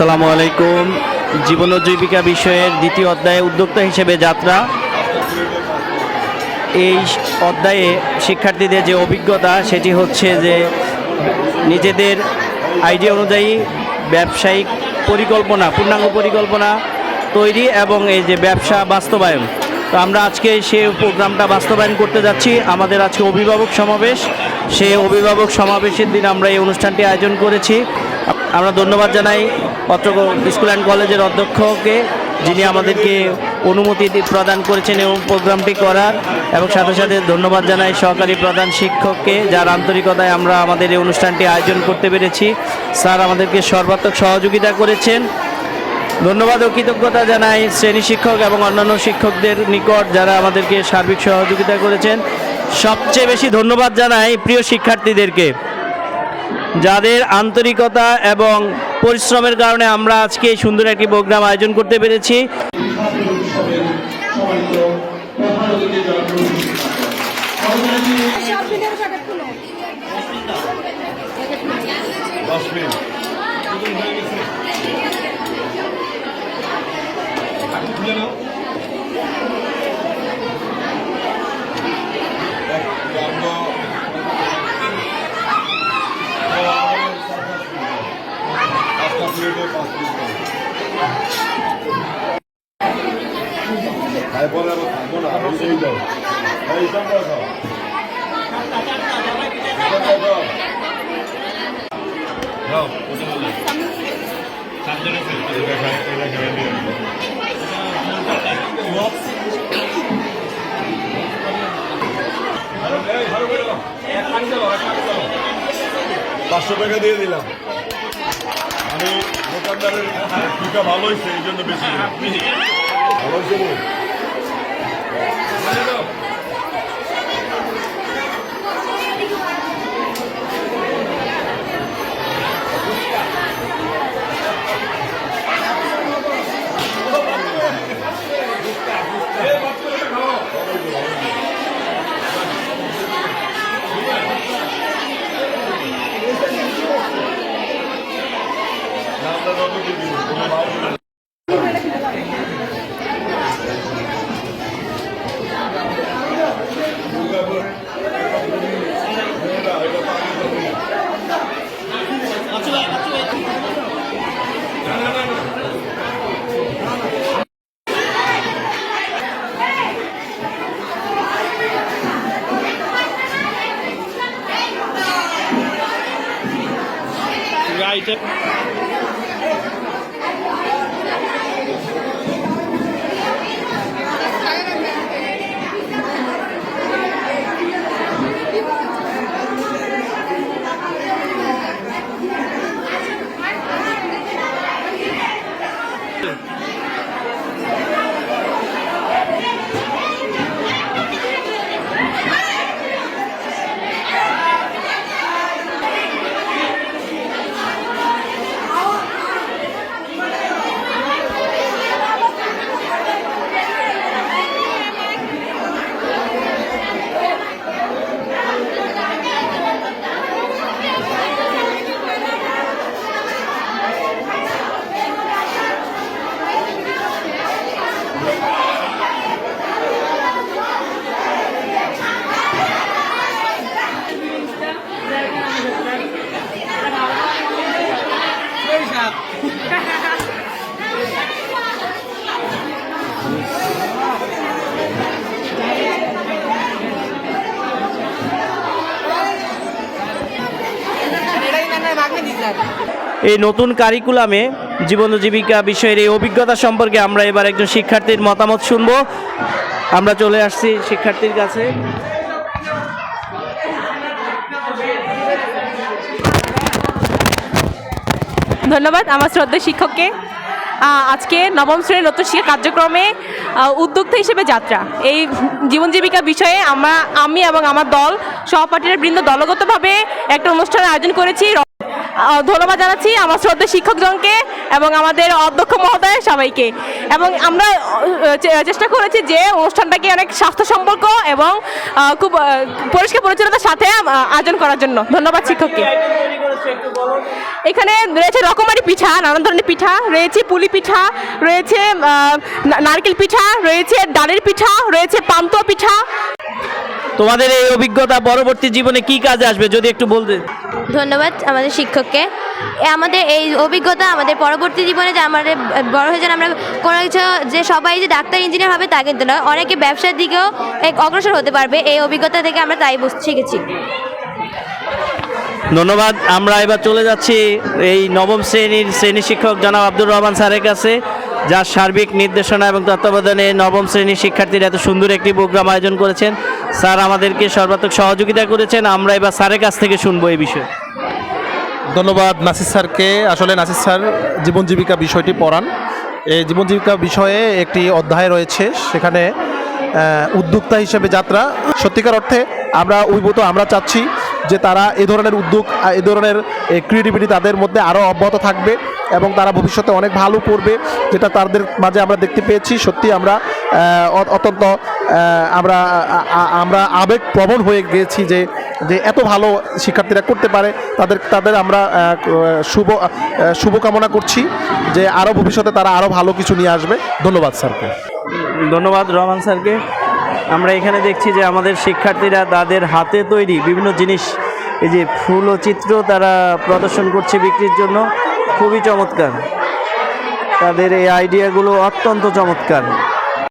আসসালামু আলাইকুম। জীবন জীবিকা বিষয়ের দ্বিতীয় অধ্যায়ে উদ্যোক্তা হিসেবে যাত্রা। এই অধ্যায়ে শিক্ষার্থীদের যে অভিজ্ঞতা, সেটি হচ্ছে যে নিজেদের আইডিয়া অনুযায়ী ব্যবসায়িক পরিকল্পনা, পূর্ণাঙ্গ পরিকল্পনা তৈরি এবং এই যে ব্যবসা বাস্তবায়ন। তো আমরা আজকে সে প্রোগ্রামটা বাস্তবায়ন করতে যাচ্ছি। আমাদের আজকে অভিভাবক সমাবেশ। সে অভিভাবক সমাবেশের দিন আমরা এই অনুষ্ঠানটি আয়োজন করেছি। আমরা ধন্যবাদ জানাই পত্রক স্কুল অ্যান্ড কলেজের অধ্যক্ষকে, যিনি আমাদেরকে অনুমতি প্রদান করেছেন এবং প্রোগ্রামটি করার, এবং সাথে সাথে ধন্যবাদ জানাই সহকারী প্রধান শিক্ষককে, যার আন্তরিকতায় আমরা আমাদের এই অনুষ্ঠানটি আয়োজন করতে পেরেছি। স্যার আমাদেরকে সর্বাত্মক সহযোগিতা করেছেন। ধন্যবাদ ও কৃতজ্ঞতা জানাই শ্রেণি শিক্ষক এবং অন্যান্য শিক্ষকদের নিকট, যারা আমাদেরকে সার্বিক সহযোগিতা করেছেন। সবচেয়ে বেশি ধন্যবাদ জানাই প্রিয় শিক্ষার্থীদেরকে। যাদের আন্তরিকতা এবং পরিশ্রমের কারণে আমরা আজকে সুন্দর একটি প্রোগ্রাম আয়োজন করতে পেরেছি। খুলে। দশ মিনিট। এই খাও। পাঁচশো টাকা দিয়ে দিলাম। আমি দোকানদারের টিকা ভালো হয়েছে এই জন্য বেশি। ভালো হয়েছে বল? না, আমরা এই নতুন কারিকুলামে জীবন জীবিকা বিষয়ের এই অভিজ্ঞতা সম্পর্কে আমরা এবার একজন শিক্ষার্থীর মতামত শুনব। আমরা চলে আসছি শিক্ষার্থীর কাছে। ধন্যবাদ আমার শ্রদ্ধা শিক্ষককে। আজকে নবম শ্রেণির নতুন শিক্ষা কার্যক্রমে আহ, উদ্যোক্তা হিসেবে যাত্রা। এই জীবন জীবিকা বিষয়ে আমরা আমি এবং আমার দল সহপাঠীর বৃন্দ দলগতভাবে একটা অনুষ্ঠানের আয়োজন করেছি। ধন্যবাদ জানাচ্ছি আমার শ্রদ্ধা শিক্ষকজনকে এবং আমাদের অধ্যক্ষ মহোদয় সবাইকে। এবং আমরা চেষ্টা করেছি যে অনুষ্ঠানটাকে অনেক স্বাস্থ্য সম্পর্ক এবং খুব পরিষ্কার পরিচ্ছন্নতার সাথে আয়োজন করার জন্য। ধন্যবাদ শিক্ষককে। এখানে রয়েছে রকমারি পিঠা, নানান ধরনের পিঠা, রয়েছে পুলি পিঠা, রয়েছে নারকেল পিঠা, রয়েছে ডালের পিঠা, রয়েছে পান্তুয়া পিঠা। তোমাদের এই অভিজ্ঞতা পরবর্তী জীবনে কি কাজে আসবে, যদি একটু বলতে ধন্যবাদ আমাদের শিক্ষককে। আমাদের এই অভিজ্ঞতা আমাদের পরবর্তী জীবনে যে আমাদের বড় হয়ে যেন আমরা কোনো কিছু যে সবাই যে ডাক্তার, ইঞ্জিনিয়ার হবে তা কিন্তু নয়, অনেকে ব্যবসার দিকেও এক অগ্রসর হতে পারবে। এই অভিজ্ঞতা থেকে আমরা তাই বুঝ- শিখেছি। ধন্যবাদ। আমরা এবার চলে যাচ্ছি এই নবম শ্রেণির শ্রেণি শিক্ষক জনাব আব্দুর রহমান স্যারের কাছে, যার সার্বিক নির্দেশনা এবং তত্ত্বাবধানে নবম শ্রেণির শিক্ষার্থীরা এত সুন্দর একটি প্রোগ্রাম আয়োজন করেছেন। স্যার আমাদেরকে সর্বাত্মক সহযোগিতা করেছেন। আমরা এবার স্যারের কাছ থেকে শুনব এই বিষয়ে। ধন্যবাদ নাসির স্যারকে। আসলে নাসির স্যার জীবন জীবিকা বিষয়টি পড়ান। এই জীবন জীবিকা বিষয়ে একটি অধ্যায় রয়েছে, সেখানে উদ্যোক্তা হিসেবে যাত্রা। সত্যিকার অর্থে আমরা অভিভূত আমরা চাচ্ছি যে তারা এ ধরনের উদ্যোগ এ ধরনের ক্রিয়েটিভিটি তাদের মধ্যে আরও অব্যাহত থাকবে এবং তারা ভবিষ্যতে অনেক ভালো করবে, যেটা তাদের মাঝে আমরা দেখতে পেয়েছি। সত্যি আমরা অত্যন্ত আমরা আমরা আবেগপ্রবণ হয়ে গিয়েছি যে যে এত ভালো শিক্ষার্থীরা করতে পারে, তাদের তাদের আমরা শুভ শুভকামনা করছি যে আরও ভবিষ্যতে তারা আরও ভালো কিছু নিয়ে আসবে। ধন্যবাদ, স্যারকে। ধন্যবাদ, রহমান স্যারকে। আমরা এখানে দেখছি যে আমাদের শিক্ষার্থীরা তাদের হাতে তৈরি বিভিন্ন জিনিস, এই যে ফুল ও চিত্র তারা প্রদর্শন করছে বিক্রির জন্য। খুবই চমৎকার। তাদের এই আইডিয়াগুলো অত্যন্ত চমৎকার।